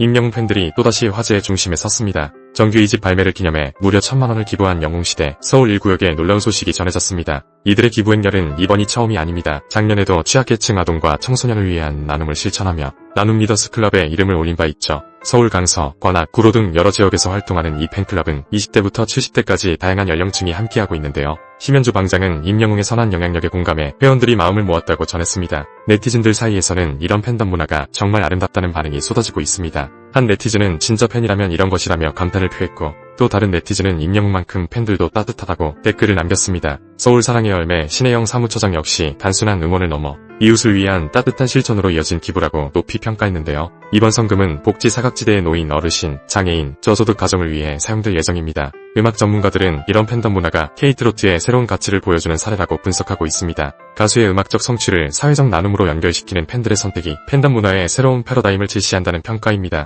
임영웅 팬들이 또다시 화제의 중심에 섰습니다. 정규 2집 발매를 기념해 무려 천만원을 기부한 영웅시대 서울 1구역에 놀라운 소식이 전해졌습니다. 이들의 기부 행렬은 이번이 처음이 아닙니다. 작년에도 취약계층 아동과 청소년을 위한 나눔을 실천하며 나눔 리더스 클럽에 이름을 올린 바 있죠. 서울 강서, 관악, 구로 등 여러 지역에서 활동하는 이 팬클럽은 20대부터 70대까지 다양한 연령층이 함께하고 있는데요. 심현주 방장은 임영웅의 선한 영향력에 공감해 회원들이 마음을 모았다고 전했습니다. 네티즌들 사이에서는 이런 팬덤 문화가 정말 아름답다는 반응이 쏟아지고 있습니다. 한 네티즌은 진짜 팬이라면 이런 것이라며 감탄을 표했고 또 다른 네티즌은 임영웅만큼 팬들도 따뜻하다고 댓글을 남겼습니다. 서울 사랑의 열매 신혜영 사무처장 역시 단순한 응원을 넘어 이웃을 위한 따뜻한 실천으로 이어진 기부라고 높이 평가했는데요. 이번 성금은 복지 사각지대에 놓인 어르신, 장애인, 저소득 가정을 위해 사용될 예정입니다. 음악 전문가들은 이런 팬덤 문화가 K-트로트의 새로운 가치를 보여주는 사례라고 분석하고 있습니다. 가수의 음악적 성취를 사회적 나눔으로 연결시키는 팬들의 선택이 팬덤 문화의 새로운 패러다임을 제시한다는 평가입니다.